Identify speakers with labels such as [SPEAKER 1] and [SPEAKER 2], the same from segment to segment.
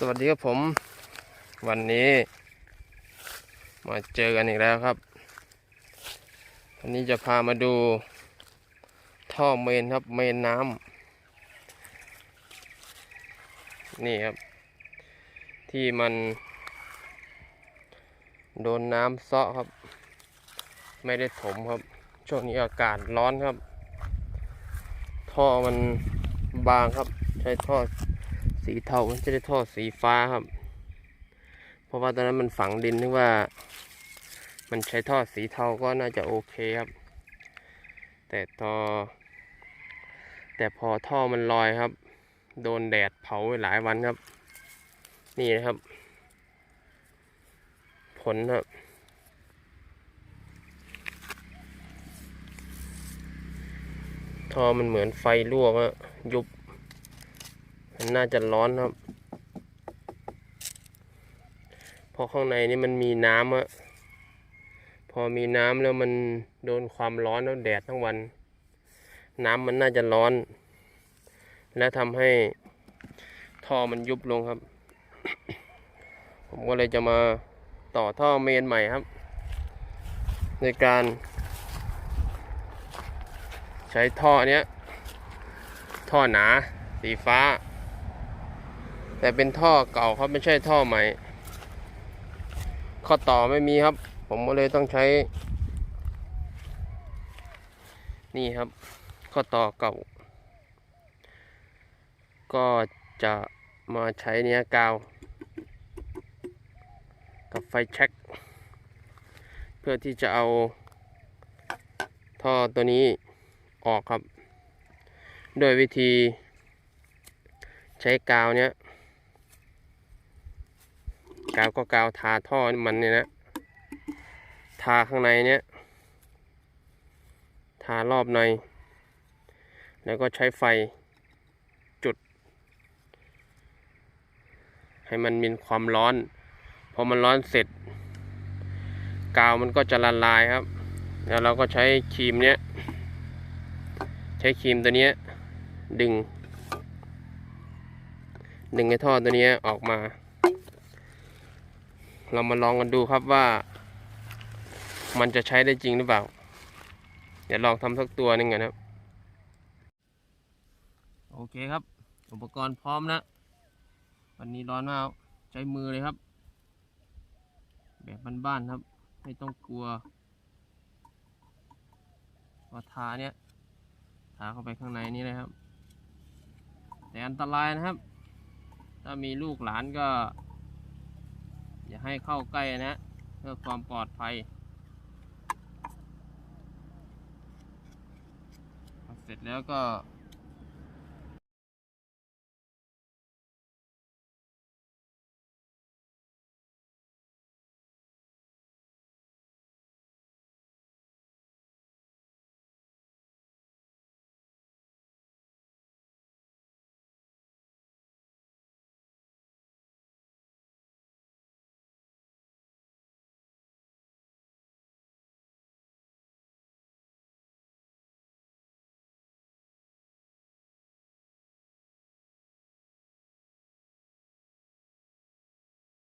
[SPEAKER 1] สวัสดีครับผม วันนี้ มาเจอกันอีกแล้วครับวันนี้จะพามาดู ท่อเมนครับ เมนน้ำนี่ครับ ที่มัน โดนน้ำเซาะครับ ไม่ได้ถมครับ ช่วงนี้อากาศร้อนครับ ท่อมันบางครับ ใช้ท่อ สีเทามันจะได้ท่อสีฟ้าครับ เพราะว่าตอนนั้นมันฝังดินนึกว่า มันใช้ท่อสีเทาก็น่าจะโอเคครับ แต่ตอแต่พอท่อมันลอยครับ โดนแดดเผาไปหลายวันครับ นี่นะครับ ผลครับท่อมันเหมือนไฟลวกอะยุบ มันน่าจะร้อนครับ เพราะข้างในนี่มันมีน้ำอะพอมีน้ำแล้วมันโดนความร้อนแล้วแดดทั้งวัน น้ำมันน่าจะร้อน และทำให้ท่อมันยุบลงครับ ผมก็เลยจะมาต่อท่อเมนใหม่ครับ ในการใช้ท่อเนี้ย ท่อหนา สีฟ้า แต่เป็นท่อเก่าครับไม่ใช่ท่อใหม่ ข้อต่อไม่มีครับ ผมก็เลยต้องใช้ นี่ครับ ข้อต่อเก่า ก็จะมาใช้เนี้ยกาว กับไฟแช็กเพื่อที่จะเอา ท่อตัวนี้ออกครับ โดยวิธีใช้กาวเนี้ย กาวก็กาวทาท่อมันเนี่ยนะ ทาข้างในเนี้ยทารอบใน แล้วก็ใช้ไฟจุด ให้มันมีความร้อน พอมันร้อนเสร็จ กาวมันก็จะละลายครับ แล้วเราก็ใช้ครีมเนี้ย ใช้ครีมตัวเนี้ยดึง ดึงไอ้ท่อตัวนี้ออกมา เรามาลองกันดูครับว่า มันจะใช้ได้จริงหรือเปล่า เดี๋ยวลองทำสักตัวหนึ่งกันครับ โอเคครับ อุปกรณ์พร้อมนะ วันนี้ร้อนมากใช้มือเลยครับ แบบบ้านๆครับ ไม่ต้องกลัวว่าทาเนี้ยทาเข้าไปข้างในนี้เลยครับ แต่อันตรายนะครับ ถ้ามีลูกหลานก็ อย่าให้เข้าใกล้นะ เพื่อความปลอดภัย เสร็จแล้วก็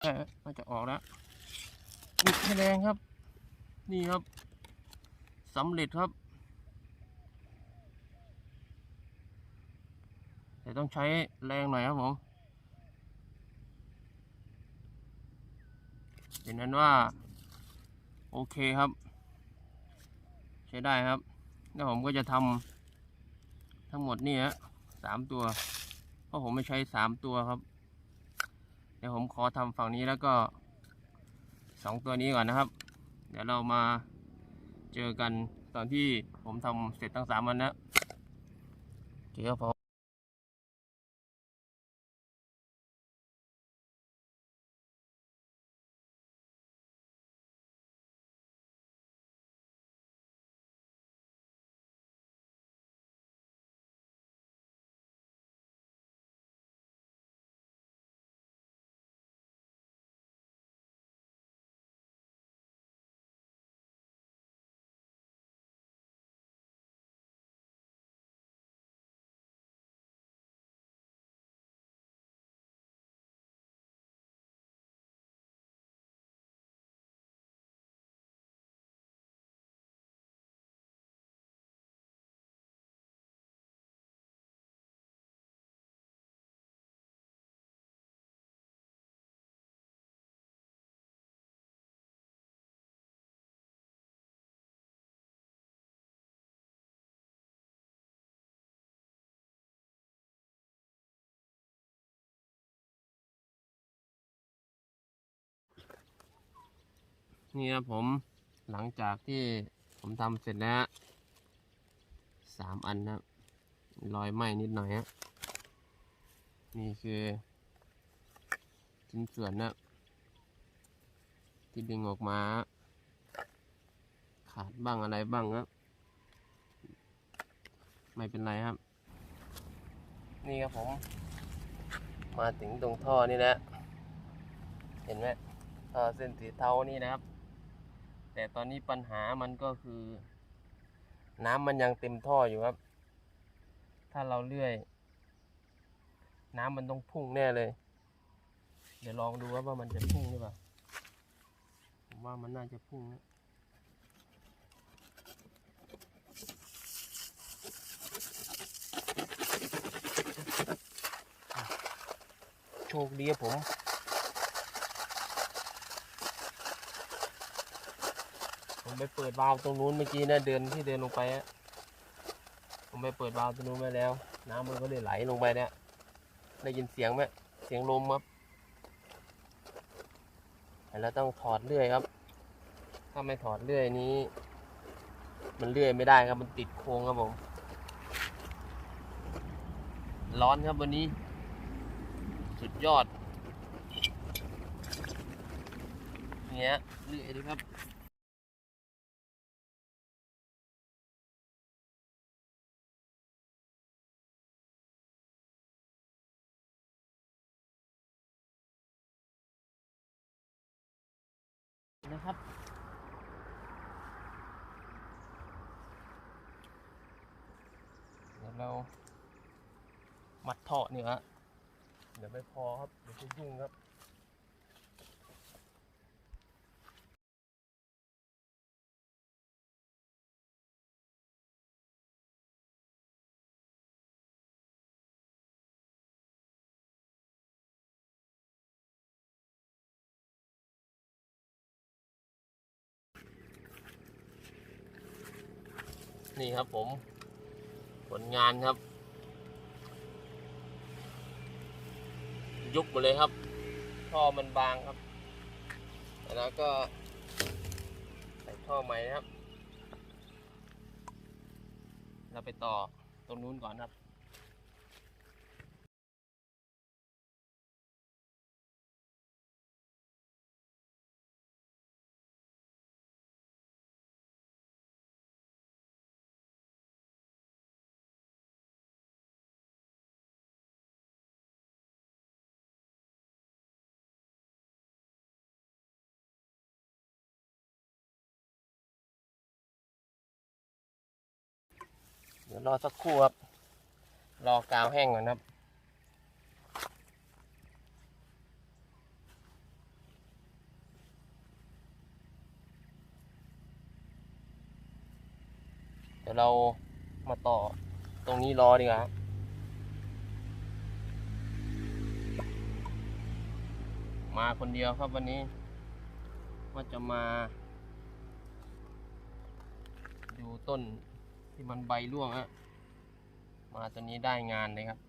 [SPEAKER 1] เออมันจะออกแล้วบิดให้แรงครับ นี่ครับสำเร็จครับ แต่ต้องใช้แรงหน่อยครับผมเห็นนั้นว่า โอเคครับ ใช้ได้ครับ แล้วผมก็จะทำทั้งหมดนี่ฮะสามตัว เพราะผมไม่ใช้สามตัวครับ เดี๋ยวผมขอทำฝั่งนี้แล้วก็สองตัวนี้ก่อนนะครับ เดี๋ยวเรามาเจอกันตอนที่ผมทำเสร็จทั้งสามวันนะโอเคครับผม นี่ครับผมหลังจากที่ผมทำเสร็จแล้วสามอันนะครับรอยไหม้นิดหน่อยฮะนี่คือชิ้นส่วนนะที่ดึงออกมา ขาดบ้างอะไรบ้างครับไม่เป็นไรครับ นี่ครับผม มาถึงตรงท่อนี่แล้วเห็นไหมท่อเส้นสีเทานี่นะครับ แต่ตอนนี้ปัญหามันก็คือ น้ำมันยังเต็มท่ออยู่ครับ ถ้าเราเลื่อย น้ำมันต้องพุ่งแน่เลย เดี๋ยวลองดูครับว่ามันจะพุ่งหรือเปล่าผมว่ามันน่าจะพุ่งนะโชคดีครับผม ผมไปเปิดวาล์วตรงนู้นเมื่อกี้นะเดินที่เดินลงไปอะผมไปเปิดวาล์วตรงนู้นไปแล้ว น้ำมันก็เลยไหลลงไปเนี่ยได้ยินเสียงไหมเสียงลมครับแล้วต้องถอดเลื่อยครับ ถ้าไม่ถอดเลื่อยนี้ มันเลื่อยไม่ได้ครับมันติดโครงครับผม ร้อนครับวันนี้ สุดยอดเนี้ยเลื่อยดูครับ นะครับ เดี๋ยวเรา มัดเถาะเนี่ยฮะเดี๋ยวไม่พอครับ เดี๋ยวจะยุ่งครับ นี่ครับผมผลงานครับ ยุบหมดเลยครับท่อมันบางครับ แล้วก็ใส่ท่อใหม่นะครับ เราไปต่อตรงนู้นก่อนครับ ดี๋ยวรอสักครู่ครับ รอกาวแห้งก่อนครับเดี๋ยวเรามาต่อตรงนี้รอดีกว่าครับมาคนเดียวครับวันนี้ ว่าจะมา ดูต้น ที่มันใบร่วงฮะมาตัวนี้ได้งานเลยครับ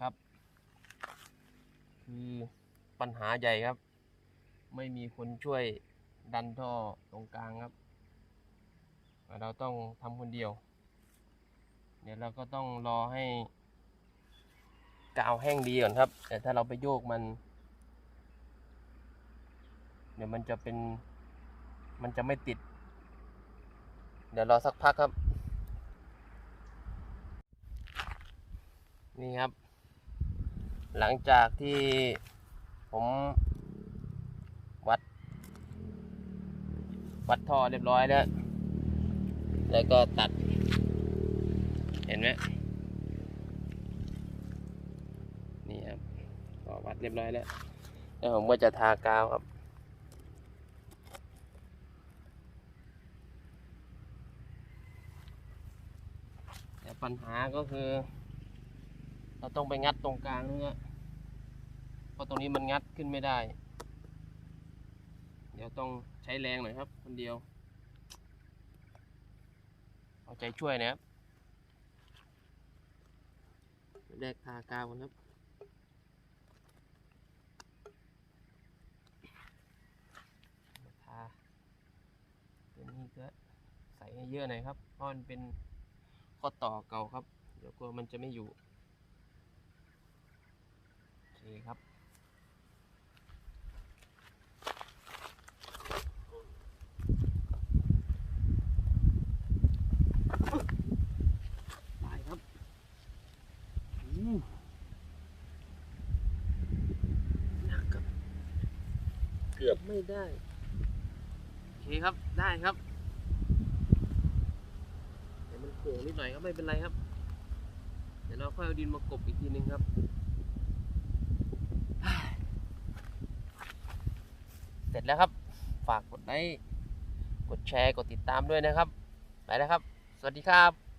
[SPEAKER 1] ครับ คือปัญหาใหญ่ครับ ไม่มีคนช่วยดันท่อตรงกลางครับ เราต้องทำคนเดียว เดี๋ยวเราก็ต้องรอให้กาวแห้งดีก่อนครับ แต่ถ้าเราไปโยกมัน เดี๋ยวมันจะเป็นมันจะไม่ติด เดี๋ยวรอสักพักครับ นี่ครับ หลังจากที่ผมวัด วัดท่อเรียบร้อยแล้ว แล้วก็ตัด เห็นไหมนี่ครับก็วัดเรียบร้อยแล้ว แล้วผมก็จะทากาวครับปัญหาก็คือ เราต้องไปงัดตรงกลางนี่ฮะเพราะตรงนี้มันงัดขึ้นไม่ได้ เดี๋ยวต้องใช้แรงหน่อยครับ คนเดียว เอาใจช่วยนะครับแรกทากาวกันครับทาตัวนี้ก็ใส่ให้เยอะหน่อยครับเพราะมันเป็นข้อต่อเก่าครับ เดี๋ยวกลัวมันจะไม่อยู่ เคครับได้ครับอู้หนักครับ
[SPEAKER 2] เกือบ
[SPEAKER 1] ไม่ได้ โอเคครับ ได้ครับ เดี๋ยวมันโค้งนิดหน่อยก็ไม่เป็นไรครับ เดี๋ยวเราค่อยเอาดินมากบอีกทีนึงครับ เสร็จแล้วครับ ฝากกดไลค์กดแชร์กดติดตามด้วยนะครับ ไปแล้วครับ สวัสดีครับ